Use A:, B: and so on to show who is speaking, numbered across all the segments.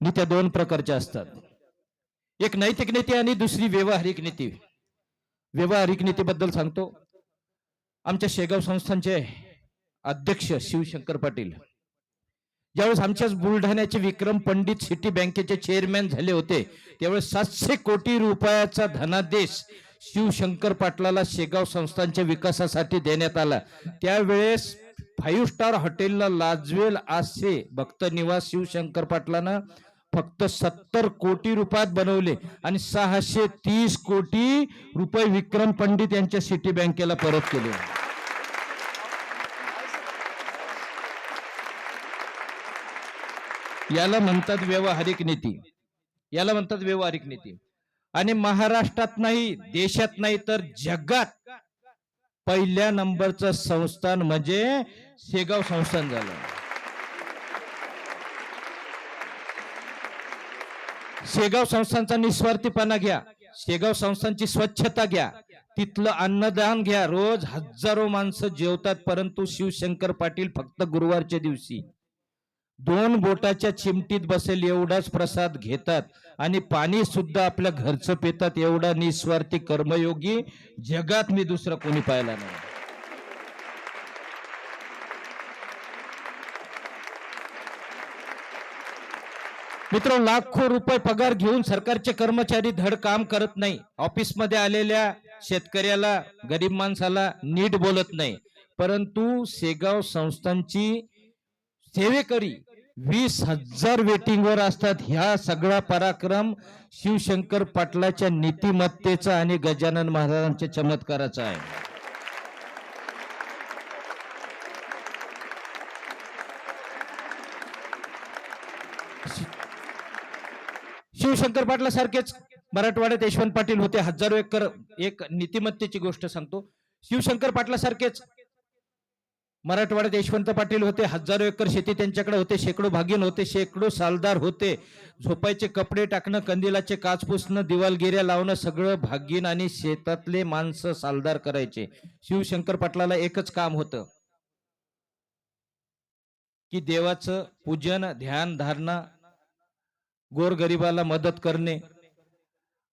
A: नीत्या दोन प्रकारच्या असतात. एक नैतिक नीती आणि दुसरी व्यवहारिक नीती. व्यवहारिक नीतीबद्दल सांगतो. आमच्या शेगाव संस्थांचे अध्यक्ष शिवशंकर पाटील. ज्यावेळेस आमच्याच बुलढाण्याचे विक्रम पंडित सिटी बँकेचे चेअरमॅन झाले होते. त्यावेळेस सातशे कोटी रुपयाचा धनादेश शिवशंकर पाटलाला शेगाव संस्थांच्या विकासासाठी देण्यात आला. त्यावेळेस फाईव्ह स्टार हॉटेलला लाजवेल असे भक्त निवास शिवशंकर पाटलानं फक्त सत्तर कोटी रुपयात बनवले आणि सहाशे तीस कोटी रुपये विक्रम पंडित यांच्या सिटी बँकेला परत केले. याला म्हणतात व्यवहारिक नीती. याला म्हणतात व्यवहारिक नीती. आणि महाराष्ट्रात नाही देशात नाही तर जगात पहिल्या नंबरचं संस्थान म्हणजे शेगाव संस्थान झालं. शेगाव संस्थांचा निस्वार्थीपणा घ्या. शेगाव संस्थांची स्वच्छता घ्या. तिथलं अन्नदान घ्या. रोज हजारो माणसं जेवतात परंतु शिवशंकर पाटील फक्त गुरुवारच्या दिवशी. दोन बोटाच्या चिमटीत बसेल एवढाच प्रसाद घेतात आणि पाणी सुद्धा आपल्या घरचं पितात एवढा निस्वार्थी कर्मयोगी जगात मी दुसरा कोणी पाहिला नाही. मित्र लाखो रुपये पगार घेऊन सरकारचे कर्मचारी धड काम करत नाही. ऑफिसमध्ये आलेल्या शेतकऱ्याला गरीब माणसाला नीट बोलत नाही. परंतु सेगाव संस्थांची सेवेकरी वीस हजार वेटिंगवर असतात. ह्या सगळा पराक्रम शिवशंकर पाटलाच्या नीतिमत्तेचा आणि गजानन महाराजांच्या चमत्काराचा आहे. शिवशंकर पाटला सारखेच मराठवाड्यात यशवंत पाटील होते. हजारो एकर एक नीतिमत्तेची गोष्ट सांगतो. शिवशंकर पाटला सारखेच मराठवाड्यात यशवंत पाटील होते. हजारो एकर शेती त्यांच्याकडे होते. शेकडो भागीन होते. शेकडो सालदार होते. झोपायचे कपडे टाकणं कंदिलाचे काच पुसणं दिवालगिऱ्या लावणं सगळं भागीन आणि शेतातले माणसं सालदार करायचे. शिवशंकर पाटलाला एकच काम होतं. की देवाचं पूजन ध्यान धारणा गोरगरिबाला मदत करणे.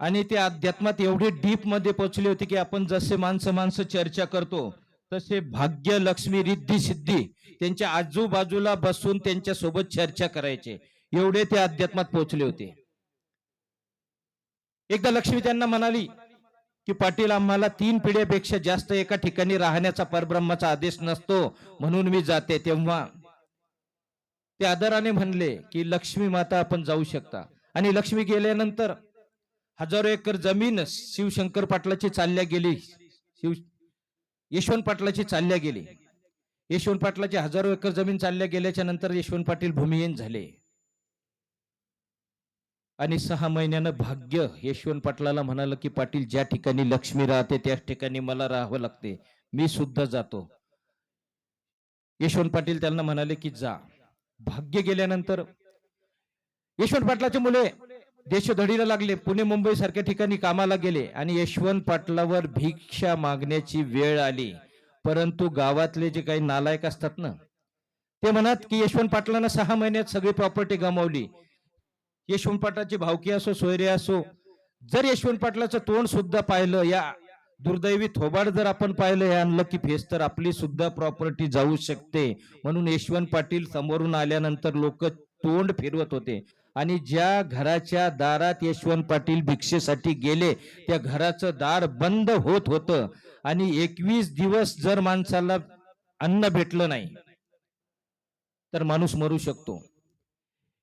A: आणि ते अध्यात्मात एवढे डीपमध्ये पोचले होते की आपण जसे माणसं माणसं चर्चा करतो तसे भाग्य लक्ष्मी रिद्धी सिद्धी त्यांच्या आजूबाजूला बसून त्यांच्यासोबत चर्चा करायचे. एवढे ते अध्यात्मात पोहोचले होते. एकदा लक्ष्मी त्यांना म्हणाली की पाटील आम्हाला तीन पिढ्यापेक्षा जास्त एका ठिकाणी राहण्याचा परब्रह्माचा आदेश नसतो. म्हणून मी जाते तेव्हा ते आदराने म्हणले की लक्ष्मी माता आपण जाऊ शकता. आणि लक्ष्मी गेल्यानंतर हजारो एकर जमीन शिवशंकर पाटलाची चालल्या गेली. शिव यशवंत पाटलाची चालल्या गेली. यशवंत पाटलाची हजारो एकर जमीन चालल्या गेल्याच्यानंतर यशवंत पाटील भूमिहीन झाले. आणि सहा महिन्यानं भाग्य यशवंत पाटलाला म्हणाल की पाटील ज्या ठिकाणी लक्ष्मी राहते त्या ठिकाणी मला राहावं लागते. मी सुद्धा जातो. यशवंत पाटील त्यांना म्हणाले की जा. भाग्य गेल्यानंतर यशवंत पाटलाचे मुले देशोधडीला लागले. पुणे मुंबई सारख्या ठिकाणी कामाला गेले आणि यशवंत पाटलावर भिक्षा मागण्याची वेळ आली. परंतु गावातले जे काही नालायक असतात ना ते म्हणत की यशवंत पाटलानं सहा महिन्यात सगळी प्रॉपर्टी गमावली. यशवंत पाटलाची भावकी असो सोयरे असो जर यशवंत पाटलाचं तोंड सुद्धा पाहिलं या दुर्दैवी थोबाड जर आपण पाहिलं हे आणलं की फेस तर आपली सुद्धा प्रॉपर्टी जाऊ शकते. म्हणून यशवंत पाटील समोरून आल्यानंतर लोक तोंड फिरवत होते. आणि ज्या घराच्या दारात यशवंत पाटील भिक्षेसाठी गेले त्या घराचं दार बंद होत होतं. आणि एकवीस दिवस जर माणसाला अन्न भेटलं नाही तर माणूस मरू शकतो.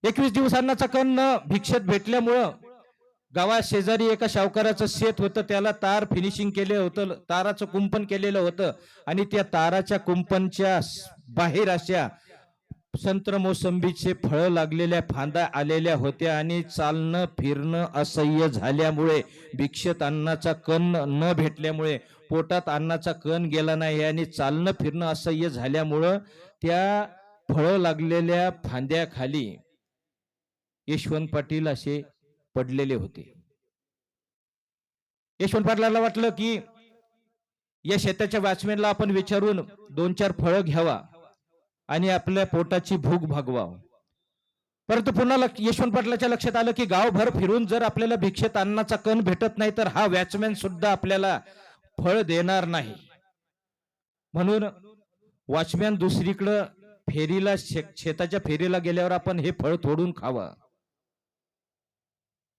A: एकवीस दिवस अन्नाचा कन्न भिक्षेत भेटल्यामुळं गावात शेजारी एका सावकाराचं शेत होतं त्याला तार फिनिशिंग केलं होतं ताराचं कुंपण केलेलं होतं आणि त्या ताराच्या कुंपणच्या बाहेर अशा संत्र मोसंबीचे फळं लागलेल्या फांदा आलेल्या होत्या आणि चालणं फिरणं असह्य झाल्यामुळे भिक्षेत अन्नाचा कण न भेटल्यामुळे पोटात अन्नाचा कण गेला नाही आणि चालणं फिरणं असह्य झाल्यामुळं त्या फळं लागलेल्या फांद्याखाली यशवंत पाटील असे पडलेले होते. यशवंत पाटलाला वाटलं की या शेताच्या वॉचमॅनला आपण विचारून दोन चार फळं घ्यावा आणि आपल्या पोटाची भूक भागवा परंतु पुन्हा यशवंत पाटलाच्या लक्षात आलं की गावभर फिरून जर आपल्याला भिक्षेत अन्नाचा कण भेटत नाही तर हा वॅचमॅन सुद्धा आपल्याला फळ देणार नाही. म्हणून वॉचमॅन दुसरीकडं फेरीला शे- शेताच्या फेरीला गेल्यावर आपण हे फळ तोडून खावं.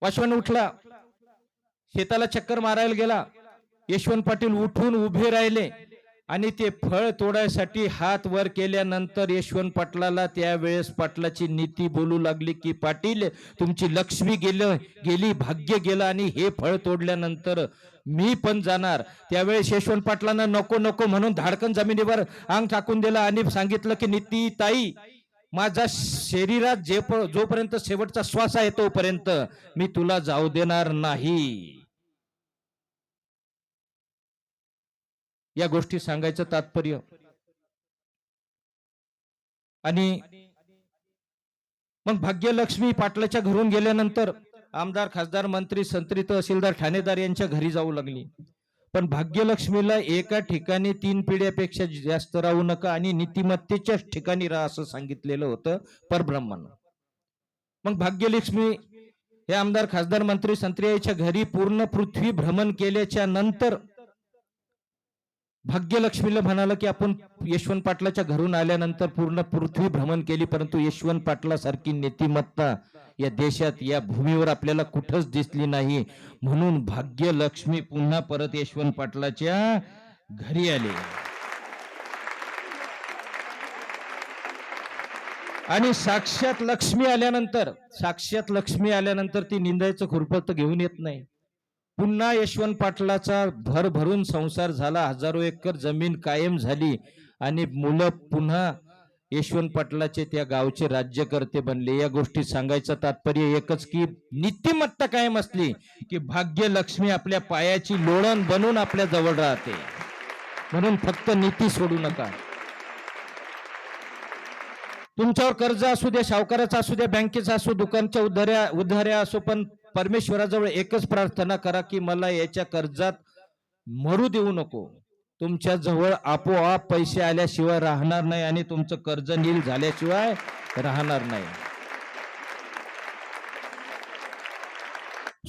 A: वॉचमॅन उठला. शेताला चक्कर मारायला गेला. यशवंत पाटील उठून उभे राहिले आणि ते फळ तोडायसाठी हात वर केल्यानंतर यशवंत पाटलाला त्यावेळेस पाटलाची नीती बोलू लागली की पाटील तुमची लक्ष्मी गेलं गेली भाग्य गेलं आणि हे फळ तोडल्यानंतर मी पण जाणार. त्यावेळेस यशवंत पाटलांना नको नको म्हणून धाडकन जमिनीवर अंग टाकून दिलं आणि सांगितलं की नीती ताई माझा शरीरात जे जोपर्यंत शेवटचा श्वास आहे तोपर्यंत मी तुला जाऊ देणार नाही. या गोष्टी सांगायचं तात्पर्य. आणि मग भाग्यलक्ष्मी पाटलाच्या घरून गेल्यानंतर आमदार खासदार मंत्री संत्री तहसीलदार ठाणेदार यांच्या घरी जाऊ लागली. पण भाग्यलक्ष्मीला एका ठिकाणी तीन पिढ्यापेक्षा जास्त राहू नका आणि नीतिमत्तेच्याच ठिकाणी राहा असं सांगितलेलं होतं परब्रह्मानं. मग भाग्यलक्ष्मी हे आमदार खासदार मंत्री संत्री याच्या घरी पूर्ण पृथ्वी भ्रमण केल्याच्यानंतर भाग्यलक्ष्मीला म्हणाला की आपण यशवंत पाटलाच्या घरून आल्यानंतर पूर्ण पृथ्वी भ्रमण केली परंतु यशवंत पाटला सारखी नीतिमत्ता या देशात या भूमीवर आपल्याला कुठंच दिसली नाही. म्हणून भाग्यलक्ष्मी पुन्हा परत यशवंत पाटलाच्या घरी आले. आणि साक्षात लक्ष्मी आल्यानंतर साक्षात लक्ष्मी आल्यानंतर ती निंदायचं खुरपत घेऊन येत नाही. पुन्हा यशवंत पाटलाचा भर भरून संसार झाला हजारो एकर जमीन कायम झाली आणि मुलं पुन्हा यशवंत पाटलाचे त्या गावचे राज्यकर्ते बनले. या गोष्टी सांगायचं तात्पर्य एकच की नीतिमत्ता कायम असली की भाग्य लक्ष्मी आपल्या पायाची लोळण बनून आपल्या जवळ राहते. म्हणून फक्त नीती सोडू नका. तुमच्यावर कर्ज असू द्या सावकाराचा असू द्या बँकेचा असू दुकानच्या उधाऱ्या उधाऱ्या असो पण परमेश्वराजवळ एकच प्रार्थना करा की मला याच्या कर्जात मरू देऊ नको. तुमच्या जवळ आपोआप पैसे आल्याशिवाय राहणार नाही आणि तुमचं कर्ज नील झाल्याशिवाय राहणार नाही.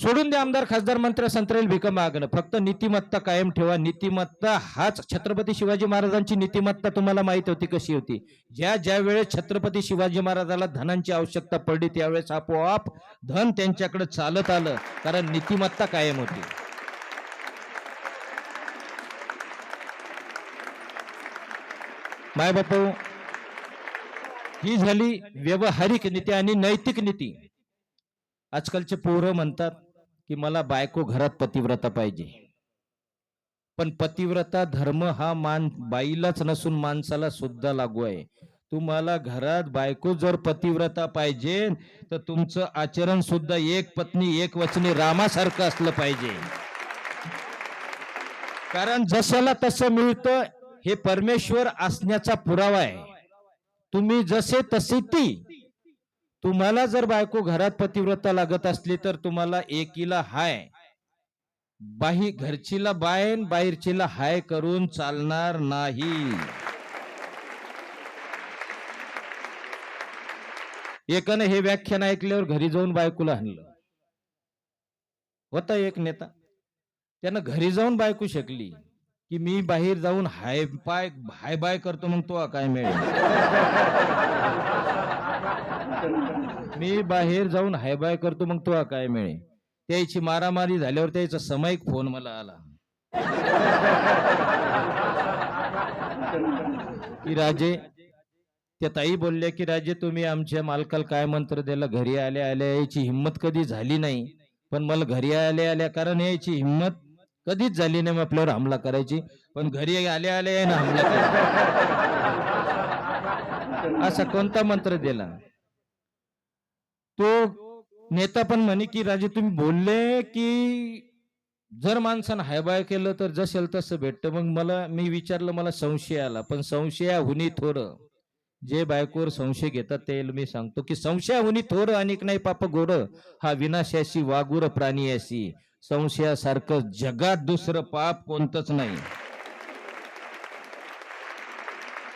A: सोडून द्या आमदार खासदार मंत्र संत्रेल भिक मागणं. फक्त नीतिमत्ता कायम ठेवा. नीतिमत्ता हाच छत्रपती शिवाजी महाराजांची नीतिमत्ता तुम्हाला माहीत होती कशी होती? ज्या ज्या वेळेस छत्रपती शिवाजी महाराजाला धनांची आवश्यकता पडली त्यावेळेस आपोआप धन त्यांच्याकडे चालत आलं कारण नीतिमत्ता कायम होती. माय बापू ही झाली व्यवहारिक नीती आणि नैतिक नीती. आजकालचे पोरं म्हणतात की मला बायको घरात पतिव्रता पाहिजे. पण पतिव्रता धर्म हा मान बाईलाच नसून माणसाला सुद्धा लागू आहे. तुम्हाला घरात बायको जर पतिव्रता पाहिजे तर तुमचं आचरण सुद्धा एक पत्नी एक वचनी रामासारखं असलं पाहिजे. कारण जशाला तसं मिळतं हे परमेश्वर असण्याचा पुरावा आहे. तुम्ही जसे तसे ती. तुम्हाला जर बायको घरात पतिव्रता लागत असली तर तुम्हाला एकीला हाय. बाही घरचीला बाय बाहेरचीला हाय करून चालणार नाही. एकाने हे व्याख्यान ऐकल्यावर घरी जाऊन बायकोला आणलं होता एक नेता. त्यानं घरी जाऊन बायको शकली. की मी बाहेर जाऊन हाय पाय हाय बाय करतो मग तो काय मिळेल मी बाहेर जाऊन हाय बाय करतो मग तो काय मिळेल त्याची मारामारी झाल्यावर त्याचा समायिक फोन मला आला. की राजे त्या ताई बोलल्या की राजे तुम्ही आमच्या मालकाला काय मंत्र दिला? घरी आल्या आल्या याची हिंमत कधी झाली नाही. पण मला घरी आल्या आल्या कारण याची हिंमत कधीच झाली नाही मग आपल्यावर हमला करायची. पण घरी आले आले ना हमला असा कोणता मंत्र दिला? तो नेता पण म्हणे की राजे तुम्ही बोलले की जर माणसानं हायबाय केलं तर जसेल तसं भेटतं. मग मला मी विचारलं मला संशय आला. पण संशयाहुनी थोर. जे बायकोवर संशय घेतात ते मी सांगतो की संशयाहुनी थोर अनेक नाही पाप गोर. हा विनाशाशी वागुर प्राणी अशी संशयासारखं जगात दुसरं पाप कोणतंच नाही.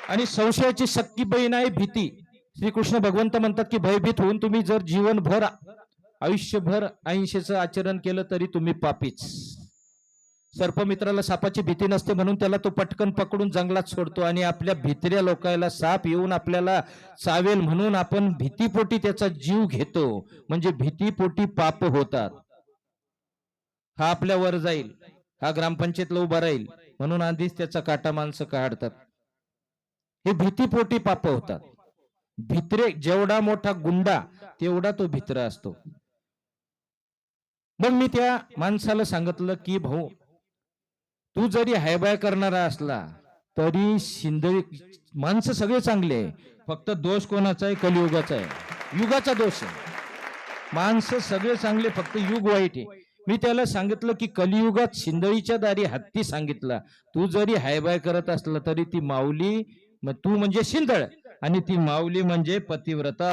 A: आणि संशयाची शक्ती बहीण आहे भीती. श्रीकृष्ण भगवंत म्हणतात की भयभीत होऊन तुम्ही जर जीवनभर आयुष्यभर अहिंसेचं आचरण केलं तरी तुम्ही पापीच. सर्पमित्राला सापाची भीती नसते म्हणून त्याला तो पटकन पकडून जंगलात सोडतो आणि आपल्या भित्र्या लोकायला साप येऊन आपल्याला चावेल म्हणून आपण भीतीपोटी त्याचा जीव घेतो. म्हणजे भीतीपोटी पाप होतात. हा आपल्यावर जाईल. हा ग्रामपंचायतला उभा राहील. म्हणून आधीच त्याचा काटा माणसं काढतात. हे भीतीपोटी पाप होतात. भित्रे जेवढा मोठा गुंडा तेवढा तो भित्रा असतो. मग मी त्या माणसाला सांगितलं की भाऊ तू जरी हायबाय करणारा असला तरी शिंदे माणसं सगळे चांगले आहे. फक्त दोष कोणाचा आहे? कलियुगाचा आहे. युगाचा दोष आहे. माणसं सगळे चांगले फक्त युग वाईट आहे. मी त्याला सांगितलं की कलियुगात शिंदळीच्या दारी हत्ती सांगितला. तू जरी हायबाय करत असला तरी ती माऊली तू म्हणजे शिंदळ आणि ती माऊली म्हणजे पतिव्रता.